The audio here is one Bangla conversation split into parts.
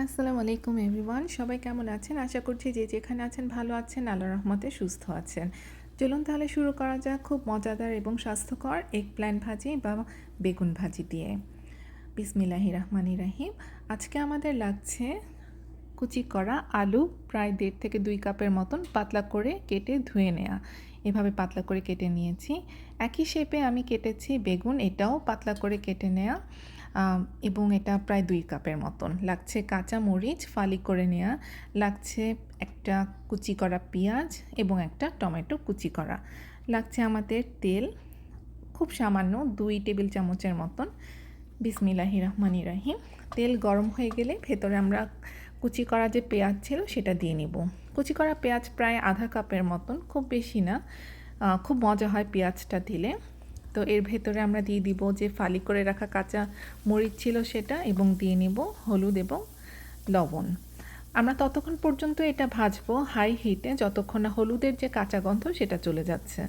আসসালামু আলাইকুম এভরিওয়ান, সবাই কেমন আছেন? আশা করছি যে যেখানে আছেন ভালো আছেন আল্লাহ রহমতে সুস্থ আছেন। চলুন তাহলে শুরু করা যাক খুব মজাদার এবং স্বাস্থ্যকর এগ প্ল্যান ভাজি বা বেগুন ভাজি দিয়ে। বিসমিল্লাহি রহমানি রাহিম। আজকে আমাদের লাগছে কুচি করা আলু প্রায় দেড় থেকে দুই কাপের মতন পাতলা করে কেটে ধুয়ে নেওয়া এভাবে পাতলা করে কেটে নিয়েছি। একই শেপে আমি কেটেছি বেগুন, এটাও পাতলা করে কেটে নেওয়া এবং এটা প্রায় দুই কাপের মতন। লাগছে কাঁচা মরিচ, ফালি করে নেওয়া লাগছে একটা কুচি করা পেঁয়াজ এবং একটা টমেটো কুচি করা। লাগছে আমাদের তেল, খুব সামান্য দুই টেবিল চামচের মতন। বিসমিল্লাহি রহমানি রাহিম। তেল গরম হয়ে গেলে ভেতরে আমরা কুচি করা যে পেঁয়াজ ছিল সেটা দিয়ে নিব। কুচি করা পেঁয়াজ প্রায় আধা কাপের মতন, খুব বেশি না। খুব মজা হয় পেঁয়াজটা দিলে। তো এর ভেতরে আমরা দিয়ে দিব যে ফালি করে রাখা কাঁচা মরিচ ছিল সেটা এবং দিয়ে নিব হলুদ এবং লবণ। আমরা ততক্ষণ পর্যন্ত এটা ভাজবো হাই হিটে যতক্ষণ না হলুদের যে কাঁচা গন্ধ সেটা চলে যাচ্ছে।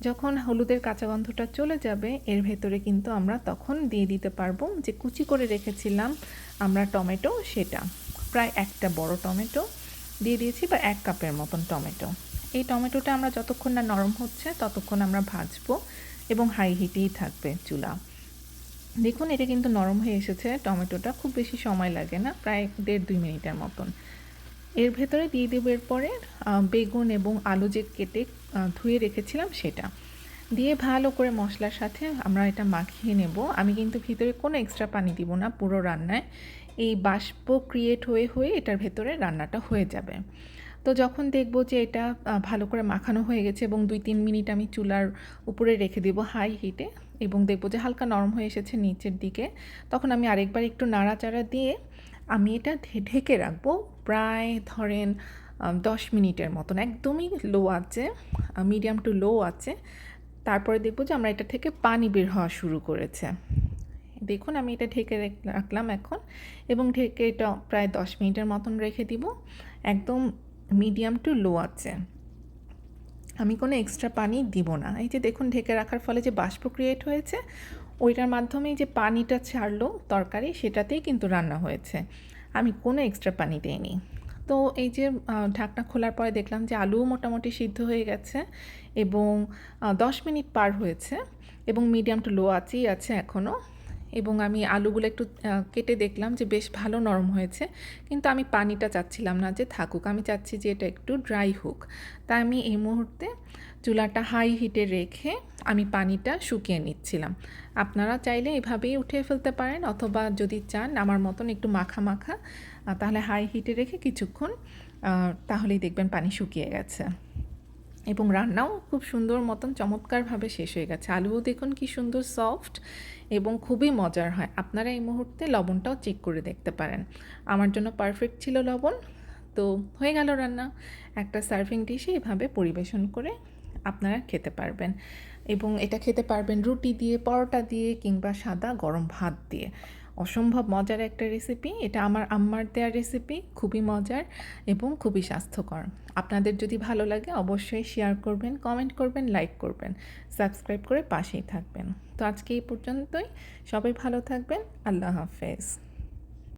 যখন হলুদের কাঁচা গন্ধটা চলে যাবে, এর ভেতরে কিন্তু আমরা তখন দিয়ে দিতে পারব যে কুচি করে রেখেছিলাম আমরা টমেটো, সেটা প্রায় একটা বড় টমেটো দিয়ে দিয়েছি বা এক কাপের মতন টমেটো। এই টমেটোটা আমরা যতক্ষণ না নরম হচ্ছে, ততক্ষণ আমরা ভাজবো। এবং হাই হিটেই থাকবে চুলা। দেখুন, এটা কিন্তু নরম হয়ে এসেছে। টমেটোটা খুব বেশি সময় লাগে না, প্রায় দেড় দুই মিনিটের মতন। এর ভেতরে দিয়ে দেবো এরপরে বেগুন এবং আলু যে কেটে ধুয়ে রেখেছিলাম সেটা। দিয়ে ভালো করে মশলার সাথে আমরা এটা মাখিয়ে নেব। আমি কিন্তু ভিতরে কোনো এক্সট্রা পানি দিব না পুরো রান্নায়। এই বাষ্প ক্রিয়েট হয়ে হয়ে এটার ভেতরে রান্নাটা হয়ে যাবে। তো যখন দেখব যে এটা ভালো করে মাখানো হয়ে গেছে এবং দুই তিন মিনিট আমি চুলার উপরে রেখে দেবো হাই হিটে এবং দেখব যে হালকা নরম হয়ে এসেছে নিচের দিকে, তখন আমি আরেকবার একটু নাড়াচাড়া দিয়ে আমি এটা ঢেকে রাখব প্রায় ধরেন দশ মিনিটের মতন, একদমই লো আছে মিডিয়াম টু লো আছে। তারপরে দেখব যে আমরা এটা থেকে পানি বের হওয়া শুরু করেছে। দেখুন আমি এটা ঢেকে রাখলাম এখন এবং ঢেকে এটা প্রায় দশ মিনিটের মতন রেখে দিব। একদম মিডিয়াম টু লো আছে। আমি কোনো এক্সট্রা পানি দিব না। এই যে দেখুন, ঢেকে রাখার ফলে যে বাষ্প ক্রিয়েট হয়েছে, ওইটার মাধ্যমেই যে পানিটা ছাড়লো তরকারি, সেটাতেই কিন্তু রান্না হয়েছে। আমি কোনো এক্সট্রা পানি দিইনি। তো এই যে ঢাকনা খোলার পরে দেখলাম যে আলুও মোটামুটি সিদ্ধ হয়ে গেছে এবং দশ মিনিট পার হয়েছে এবং মিডিয়াম টু লো আছেই আছে এখনও এবং আমি আলুগুলো একটু কেটে দেখলাম যে বেশ ভালো নরম হয়েছে। কিন্তু আমি পানিটা চাচ্ছিলাম না যে থাকুক। আমি চাচ্ছি যে এটা একটু ড্রাই হোক। তাই আমি এই মুহূর্তে চুলাটা হাই হিটে রেখে আমি পানিটা শুকিয়ে নিচ্ছিলাম। আপনারা চাইলে এভাবেই উঠিয়ে ফেলতে পারেন অথবা যদি চান আমার মতন একটু মাখা মাখা তাহলে হাই হিটে রেখে কিছুক্ষণ তাহলেই দেখবেন পানি শুকিয়ে গেছে। এবং রান্নাও খুব সুন্দর মতন চমৎকারভাবে শেষ হয়ে গেছে। আলুও দেখুন কি সুন্দর সফট এবং খুবই মজার হয়। আপনারা এই মুহূর্তে লবণটাও চেক করে দেখতে পারেন। আমার জন্য পারফেক্ট ছিল লবণ। তো হয়ে গেল রান্না। একটা সার্ভিং ডিশে এভাবে পরিবেশন করে আপনারা খেতে পারবেন। এবং এটা খেতে পারবেন রুটি দিয়ে, পরোটা দিয়ে কিংবা সাদা গরম ভাত দিয়ে। অসম্ভব মজার একটা রেসিপি এটা আমার আম্মার দেওয়া রেসিপি খুবই মজার এবং খুবই স্বাস্থ্যকর। আপনাদের যদি ভালো লাগে অবশ্যই শেয়ার করবেন কমেন্ট করবেন লাইক করবেন সাবস্ক্রাইব করে পাশেই থাকবেন। তো আজকে এই পর্যন্তই। সবাই ভালো থাকবেন। আল্লাহ হাফেজ।